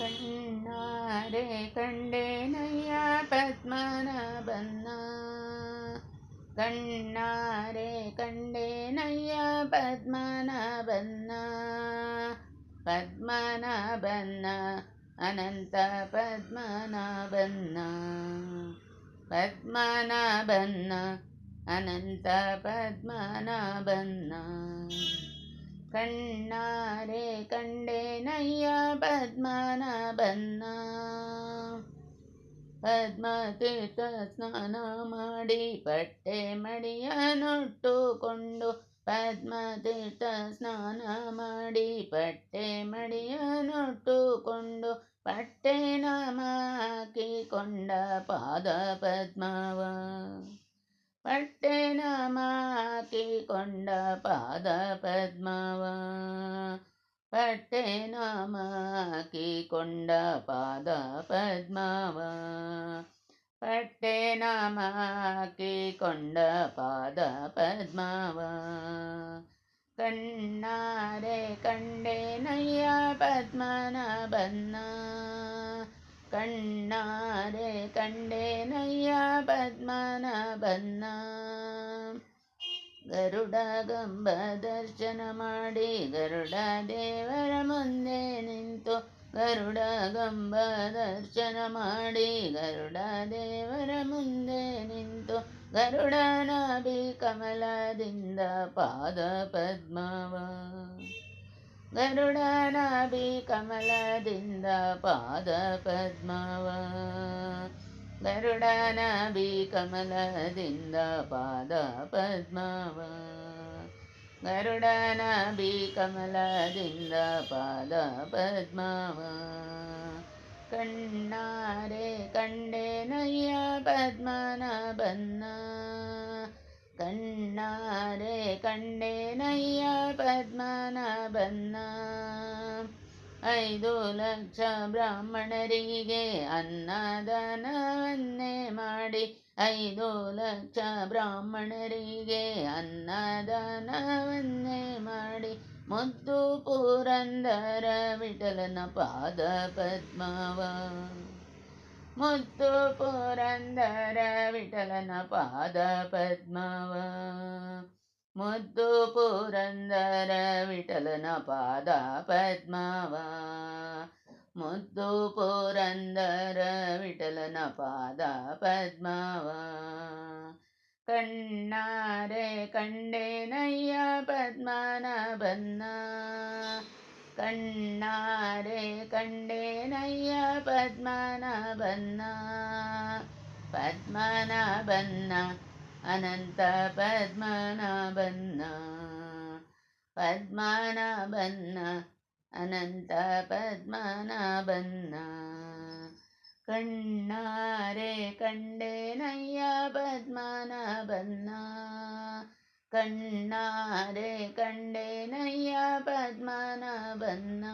ಕಣ್ಣಾರೆ ಕಂಡೇನಯ್ಯ ಪದ್ಮನಾಭನ್ನ ಕಣ್ಣಾರೆ ಕಂಡೇನಯ್ಯ ಪದ್ಮನಾಭನ್ನ ಪದ್ಮನಾಭನ್ನ ಅನಂತ ಪದ್ಮನಾಭನ್ನ ಪದ್ಮನಾಭನ್ನ ಅನಂತ ಪದ್ಮನಾಭನ್ನ ಕಣ್ಣಾರೆ ಕಂಡೇನಯ್ಯ ಪದ್ಮನಾಭನ್ನ ಪದ್ಮತೀರ್ಥ ಸ್ನಾನ ಮಾಡಿ ಪಟ್ಟೆ ಮಡಿಯ ನೊಟ್ಟುಕೊಂಡು ಪದ್ಮತೀರ್ಥ ಸ್ನಾನ ಮಾಡಿ ಪಟ್ಟೆ ಮಡಿಯ ನೊಟ್ಟುಕೊಂಡು ಪಟ್ಟೆ ನಾಮ ಹಾಕಿಕೊಂಡ ಪಾದ ಪದ್ಮವ. ಪಟ್ಟೆ ನಾಮ ಹಾಕಿಕೊಂಡ ಪಾದ ಪದ್ಮವ ಪಟ್ಟೆ ನಾಮ ಹಾಕಿಕೊಂಡ ಪಾದ ಪದ್ಮವ ಪಟ್ಟೆ ನಾಮ ಹಾಕಿಕೊಂಡ ಪಾದ ಪದ್ಮವ ಕಣ್ಣಾರೆ ಕಂಡೇನಯ್ಯ ಪದ್ಮನಾಭನ್ನ ಕಣ್ಣಾರೆ ಕಂಡೇನಯ್ಯ ಪದ್ಮನಾಭನ್ನ ಗರುಡ ಗಂಬ ದರ್ಶನ ಮಾಡಿ ಗರುಡ ದೇವರ ಮುಂದೆ ನಿಂತು ಗರುಡ ಗಂಬ ದರ್ಶನ ಮಾಡಿ ಗರುಡ ದೇವರ ಮುಂದೆ ನಿಂತು ಗರುಡನಾಭಿ ಕಮಲದಿಂದ ಪಾದ ಪದ್ಮವ. ಗರುಡನಾಭಿ ಕಮಲದಿಂದ ಪಾದ ಪದ್ಮವ. ಗರುಡನಾಭಿ ಕಮಲದಿಂದ ಪಾದ ಪದ್ಮವ ಗರುಡನಾಭಿ ಕಮಲದಿಂದ ಪಾದ ಪದ್ಮವ ಕಣ್ಣಾರೆ ಕಂಡೇನಯ್ಯ ಪದ್ಮನಾಭನ್ನ ಕಣ್ಣಾರೆ ಕಂಡೇನಯ್ಯ ಪದ್ಮನಾಭನ್ನ ಐದು ಲಕ್ಷ ಬ್ರಾಹ್ಮಣರಿಗೆ ಅನ್ನದಾನವನ್ನೇ ಮಾಡಿ. ಐದು ಲಕ್ಷ ಬ್ರಾಹ್ಮಣರಿಗೆ ಅನ್ನದಾನವನ್ನೇ ಮಾಡಿ. ಮುದ್ದು ಪುರಂದರ ವಿಠಲನ ಪಾದ ಪದ್ಮವ. ಮುದ್ದು ಪುರಂದರ ವಿಠಲನ ಪಾದ ಪದ್ಮವ. ಮುದ್ದು ಪುರಂದರ ವಿಠಲನ ಪಾದ ಪದ್ಮವ ಮುದ್ದು ಪುರಂದರ ವಿಠಲನ ಪಾದ ಪದ್ಮವ ಕಣ್ಣಾರೆ ಕಂಡೇನಯ್ಯ ಪದ್ಮನಾಭನ್ನ ಕಣ್ಣಾರೆ ಕಂಡೇನಯ್ಯ ಪದ್ಮನಾಭನ್ನ ಪದ್ಮನಾಭನ್ನ അനന്ത പത്മനാഭന്ന പത്മനാഭന്ന അനന്ത പത്മനാഭന്ന കണ്ണാരെ കണ്ടേനയ്യ പത്മനാഭന്ന കണ്ണാരെ കണ്ടേനയ്യ പത്മനാഭന്ന